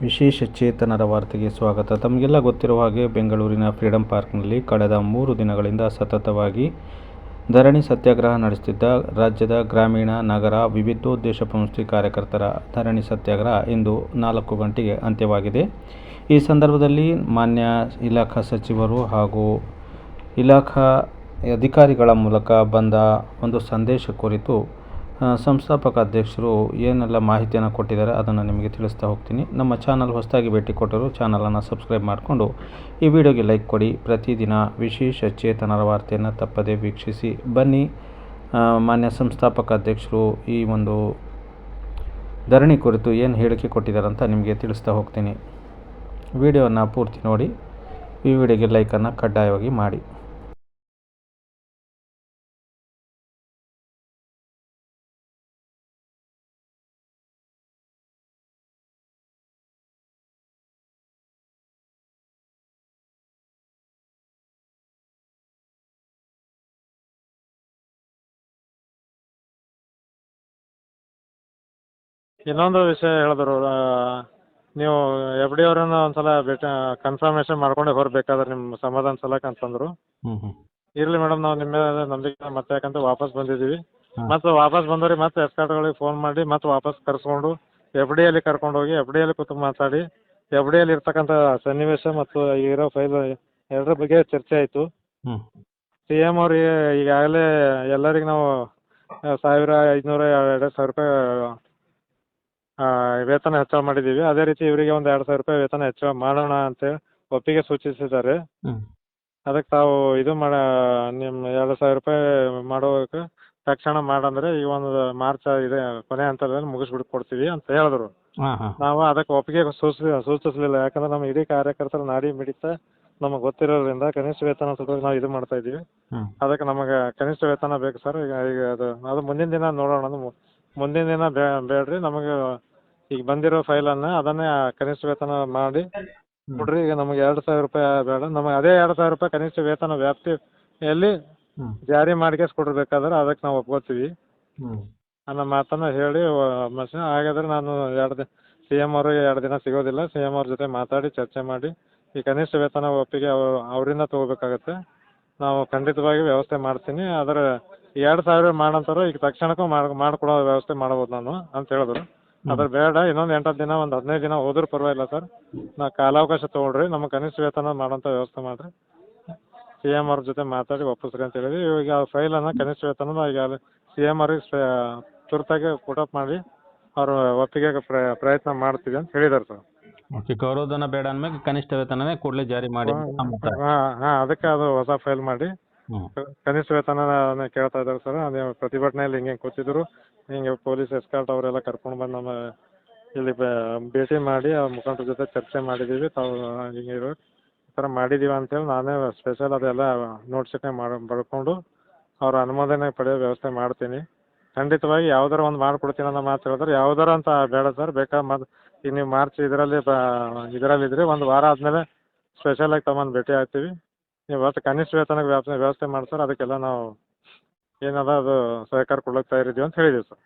ವಿಶೇಷ ಚೇತನರ ವಾರ್ತೆಗೆ ಸ್ವಾಗತ. ತಮಗೆಲ್ಲ ಗೊತ್ತಿರುವ ಹಾಗೆ ಬೆಂಗಳೂರಿನ ಫ್ರೀಡಂ ಪಾರ್ಕ್ನಲ್ಲಿ ಕಳೆದ ಮೂರು ದಿನಗಳಿಂದ ಸತತವಾಗಿ ಧರಣಿ ಸತ್ಯಾಗ್ರಹ ನಡೆಸುತ್ತಿದ್ದ ರಾಜ್ಯದ ಗ್ರಾಮೀಣ ನಗರ ವಿವಿಧೋದ್ದೇಶ ಸಂಸ್ಥೆ ಕಾರ್ಯಕರ್ತರ ಧರಣಿ ಸತ್ಯಾಗ್ರಹ ಇಂದು ನಾಲ್ಕು ಗಂಟೆಗೆ ಅಂತ್ಯವಾಗಿದೆ. ಈ ಸಂದರ್ಭದಲ್ಲಿ ಮಾನ್ಯ ಇಲಾಖಾ ಸಚಿವರು ಹಾಗೂ ಇಲಾಖಾ ಅಧಿಕಾರಿಗಳ ಮೂಲಕ ಬಂದ ಒಂದು ಸಂದೇಶ ಕುರಿತು ಸಂಸ್ಥಾಪಕ ಅಧ್ಯಕ್ಷರು ಏನೆಲ್ಲ ಮಾಹಿತಿಯನ್ನು ಕೊಟ್ಟಿದ್ದಾರೆ ಅದನ್ನು ನಿಮಗೆ ತಿಳಿಸ್ತಾ ಹೋಗ್ತೀನಿ. ನಮ್ಮ ಚಾನಲ್ ಹೊಸದಾಗಿ ಭೇಟಿ ಕೊಟ್ಟರು ಚಾನಲನ್ನು ಸಬ್ಸ್ಕ್ರೈಬ್ ಮಾಡಿಕೊಂಡು ಈ ವಿಡಿಯೋಗೆ ಲೈಕ್ ಕೊಡಿ. ಪ್ರತಿದಿನ ವಿಶೇಷ ಚೇತನರ ವಾರ್ತೆಯನ್ನು ತಪ್ಪದೇ ವೀಕ್ಷಿಸಿ. ಬನ್ನಿ ಮಾನ್ಯ ಸಂಸ್ಥಾಪಕ ಅಧ್ಯಕ್ಷರು ಈ ಒಂದು ಧರಣಿ ಕುರಿತು ಏನು ಹೇಳಿಕೆ ಕೊಟ್ಟಿದ್ದಾರೆ ಅಂತ ನಿಮಗೆ ತಿಳಿಸ್ತಾ ಹೋಗ್ತೀನಿ. ವಿಡಿಯೋನ ಪೂರ್ತಿ ನೋಡಿ. ಈ ವಿಡಿಯೋಗೆ ಲೈಕನ್ನು ಕಡ್ಡಾಯವಾಗಿ ಮಾಡಿ. ಇನ್ನೊಂದು ವಿಷಯ ಹೇಳಿದ್ರು ನೀವು ಎಫ್ ಡಿ ಅವರನ್ನ ಒಂದ್ಸಲ ಭೇಟಿ ಕನ್ಫರ್ಮೇಷನ್ ಮಾಡ್ಕೊಂಡು ಹೊರಬೇಕಾದ್ರೆ ನಿಮ್ಮ ಸಮಾಧಾನ ಸಲಕ ಅಂತಂದ್ರು ಹ್ಞೂ ಹ್ಞೂ ಇರ್ಲಿ ಮೇಡಮ್ ನಾವು ನಿಮ್ಮ ಮೇಲೆ ನಂಬಿಕೆ ಮತ್ತೆ ಯಾಕಂತ ವಾಪಸ್ ಬಂದಿದೀವಿ. ಮತ್ತೆ ವಾಪಸ್ ಬಂದವ್ರಿಗೆ ಮತ್ತೆ ಎಸ್ಕಾರ್ಟ್ಗಳಿಗೆ ಫೋನ್ ಮಾಡಿ ಮತ್ತೆ ವಾಪಸ್ ಕರೆಸ್ಕೊಂಡು ಎಫ್ ಡಿ ಅಲ್ಲಿ ಕರ್ಕೊಂಡು ಹೋಗಿ ಎಫ್ ಡಿ ಅಲ್ಲಿ ಕೂತು ಮಾತಾಡಿ ಎಫ್ ಡಿ ಅಲ್ಲಿ ಇರ್ತಕ್ಕಂತ ಸನ್ನಿವೇಶ ಮತ್ತು ಇರೋ ಫೈಲ್ ಎರಡರ ಬಗ್ಗೆ ಚರ್ಚೆ ಆಯ್ತು. ಸಿ ಎಂ ಅವ್ರಿಗೆ ಈಗಾಗಲೇ ಎಲ್ಲರಿಗೆ ನಾವು ಸಾವಿರ ಐದುನೂರ ಎರಡು ಸಾವಿರ ರೂಪಾಯಿ ವೇತನ ಹೆಚ್ಚಳ ಮಾಡಿದೀವಿ ಅದೇ ರೀತಿ ಇವರಿಗೆ ಒಂದು ಎರಡು ಸಾವಿರ ರೂಪಾಯಿ ವೇತನ ಹೆಚ್ಚಳ ಮಾಡೋಣ ಅಂತೇಳಿ ಒಪ್ಪಿಗೆ ಸೂಚಿಸಿದ್ದಾರೆ. ಅದಕ್ಕೆ ತಾವು ಇದು ಮಾಡ ನಿಮ್ಮ ಎರಡ್ ಸಾವಿರ ರೂಪಾಯಿ ಮಾಡೋಕೆ ತಕ್ಷಣ ಮಾಡಂದ್ರೆ ಈ ಒಂದು ಮಾರ್ಚ್ ಇದೆ ಕೊನೆ ಹಂತದಲ್ಲಿ ಮುಗಿಸ್ಬಿಟ್ಟು ಕೊಡ್ತೀವಿ ಅಂತ ಹೇಳಿದ್ರು. ಹಾಂ ಹಾಂ. ನಾವು ಅದಕ್ಕೆ ಒಪ್ಪಿಗೆ ಸೂಚಿಸಿ ಸೂಚಿಸಲಿಲ್ಲ. ಯಾಕಂದ್ರೆ ನಮ್ಮ ಇಡೀ ಕಾರ್ಯಕರ್ತರ ನಾಡಿ ಮಿಡಿತ ನಮಗೆ ಗೊತ್ತಿರೋದ್ರಿಂದ ಕನಿಷ್ಠ ವೇತನ ಸಲುವಾಗಿ ನಾವು ಇದು ಮಾಡ್ತಾ ಇದೀವಿ ಹ್ಞೂ ಅದಕ್ಕೆ ನಮಗೆ ಕನಿಷ್ಠ ವೇತನ ಬೇಕು ಸರ್. ಈಗ ಈಗ ಅದು ಅದು ಮುಂದಿನ ದಿನ ನೋಡೋಣ. ಅದು ಮು- ಮುಂದಿನ ದಿನ ಬೇಡ್ರಿ ನಮಗೆ ಈಗ ಬಂದಿರೋ ಫೈಲನ್ನು ಅದನ್ನೇ ಕನಿಷ್ಠ ವೇತನ ಮಾಡಿ ಕೊಡ್ರಿ. ಈಗ ನಮಗೆ ಎರಡು ಸಾವಿರ ರೂಪಾಯಿ ಬೇಡ. ನಮಗೆ ಅದೇ ಎರಡು ಸಾವಿರ ರೂಪಾಯಿ ಕನಿಷ್ಠ ವೇತನ ವ್ಯಾಪ್ತಿಯಲ್ಲಿ ಜಾರಿ ಮಾಡಿಕೆಸ್ ಕೊಡ್ಬೇಕಾದ್ರೆ ಅದಕ್ಕೆ ನಾವು ಒಪ್ಕೋತೀವಿ. ಅನ್ನೋ ಮಾತನ್ನ ಹೇಳಿ ಮನುಷ್ಯ ಹಾಗಾದ್ರೆ ನಾನು ಎರಡು ದಿನ ಸಿ ಎಂ ಅವ್ರಿಗೆ ಎರಡು ದಿನ ಸಿಗೋದಿಲ್ಲ. ಸಿ ಎಂ ಅವ್ರ ಜೊತೆ ಮಾತಾಡಿ ಚರ್ಚೆ ಮಾಡಿ ಈ ಕನಿಷ್ಠ ವೇತನ ಒಪ್ಪಿಗೆ ಅವ್ರು ಅವರಿಂದ ತೊಗೋಬೇಕಾಗತ್ತೆ. ನಾವು ಖಂಡಿತವಾಗಿ ವ್ಯವಸ್ಥೆ ಮಾಡ್ತೀನಿ. ಆದ್ರೆ ಎರಡು ಸಾವಿರ ಮಾಡಂತಾರೋ ಈಗ ತಕ್ಷಣಕ್ಕೂ ಮಾಡಿ ಮಾಡಿಕೊಡೋ ವ್ಯವಸ್ಥೆ ಮಾಡ್ಬೋದು ನಾನು ಅಂತ ಹೇಳಿದ್ರು. ಅದ್ರ ಬೇಡ ಇನ್ನೊಂದು ಎಂಟತ್ತು ದಿನ ಒಂದು ಹದಿನೈದು ದಿನ ಹೋದ್ರೂ ಪರವಾಗಿಲ್ಲ ಸರ್. ನಾ ಕಾಲಾವಕಾಶ ತೊಗೊಳ್ರಿ ನಮ್ಗೆ ಕನಿಷ್ಠ ವೇತನ ಮಾಡೋಂಥ ವ್ಯವಸ್ಥೆ ಮಾಡಿರಿ. ಸಿ ಎಂ ಅವ್ರ ಜೊತೆ ಮಾತಾಡಿ ಒಪ್ಪಿಸ್ರಿ ಅಂತ ಹೇಳಿದ್ವಿ. ಈಗ ಆ ಫೈಲನ್ನು ಕನಿಷ್ಠ ವೇತನ ಈಗ ಸಿ ಎಂ ಅವ್ರಿಗೆ ತುರ್ತಾಗಿ ಪುಟಪ್ ಮಾಡಿ ಅವರು ಒಪ್ಪಿಗೆಗೆ ಪ್ರ ಪ್ರಯತ್ನ ಮಾಡ್ತೀವಿ ಅಂತ ಹೇಳಿದಾರೆ ಸರ್. ಓಕೆ ಗೌರವಧನ ಬೇಡ ಅಂದ್ಮೇಲೆ ಕನಿಷ್ಠ ವೇತನನೇ ಕೂಡಲೇ ಜಾರಿ ಮಾಡಿ ಅಂತ. ಹಾಂ ಹಾಂ ಅದಕ್ಕೆ ಅದು ಹೊಸ ಫೈಲ್ ಮಾಡಿ. ಕನಿಷ್ಠ ವೇತನ ಕೇಳ್ತಾ ಇದ್ದಾರೆ ಸರ್. ಅದೇ ಪ್ರತಿಭಟನೆಯಲ್ಲಿ ಹಿಂಗೆ ಕೂತಿದ್ರು. ಹಿಂಗೆ ಪೊಲೀಸ್ ಎಸ್ಕಾರ್ಟ್ ಅವರೆಲ್ಲ ಕರ್ಕೊಂಡು ಬಂದು ನಮ್ಮ ಇಲ್ಲಿ ಬ- ಭೇಟಿ ಮಾಡಿ ಆ ಮುಖಂಡರ ಜೊತೆ ಚರ್ಚೆ ಮಾಡಿದೀವಿ. ತಾವು ಹಿಂಗೆ ಇರೋ ಈ ಥರ ಮಾಡಿದ್ದೀವಿ ಅಂತೇಳಿ ನಾನೇ ಸ್ಪೆಷಲ್ ಅದೆಲ್ಲ ನೋಟ್ಸ್ ಮಾಡಿ ಬರ್ಕೊಂಡು ಅವ್ರ ಅನುಮೋದನೆ ಪಡೆಯೋ ವ್ಯವಸ್ಥೆ ಮಾಡ್ತೀನಿ. ಖಂಡಿತವಾಗಿ ಯಾವ್ದಾರ ಒಂದು ಮಾಡ್ಕೊಡ್ತೀನಿ ಅನ್ನೋ ಮಾತು ಹೇಳಿದ್ರೆ, ಯಾವ್ದಾರ ಅಂತ ಬೇಡ ಸರ್ ಬೇಕಾದ್ರೆ ಮದ್ ಈಗ ನೀವು ಮಾರ್ಚ್ ಇದರಲ್ಲಿ ಬ, ಇದರಲ್ಲಿ ಇದ್ರಿ, ಒಂದು ವಾರ ಆದಮೇಲೆ ಸ್ಪೆಷಲಾಗಿ ತಮ್ಮನ್ನು ಭೇಟಿ ಆಗ್ತೀವಿ. ನೀವು ಒಟ್ಟು ಕನಿಷ್ಠ ವೇತನಕ್ಕೆ ವ್ಯವಸ್ಥೆ ವ್ಯವಸ್ಥೆ ಮಾಡಿ ಸರ್ ಅದಕ್ಕೆಲ್ಲ ನಾವು ಏನದ ಅದು ಸಹಕಾರ ಕೊಡ್ಲಿಕ್ಕೆ ತಯಾರಿದ್ದೀವಿ ಅಂತ ಹೇಳಿದ್ದೀವಿ ಸರ್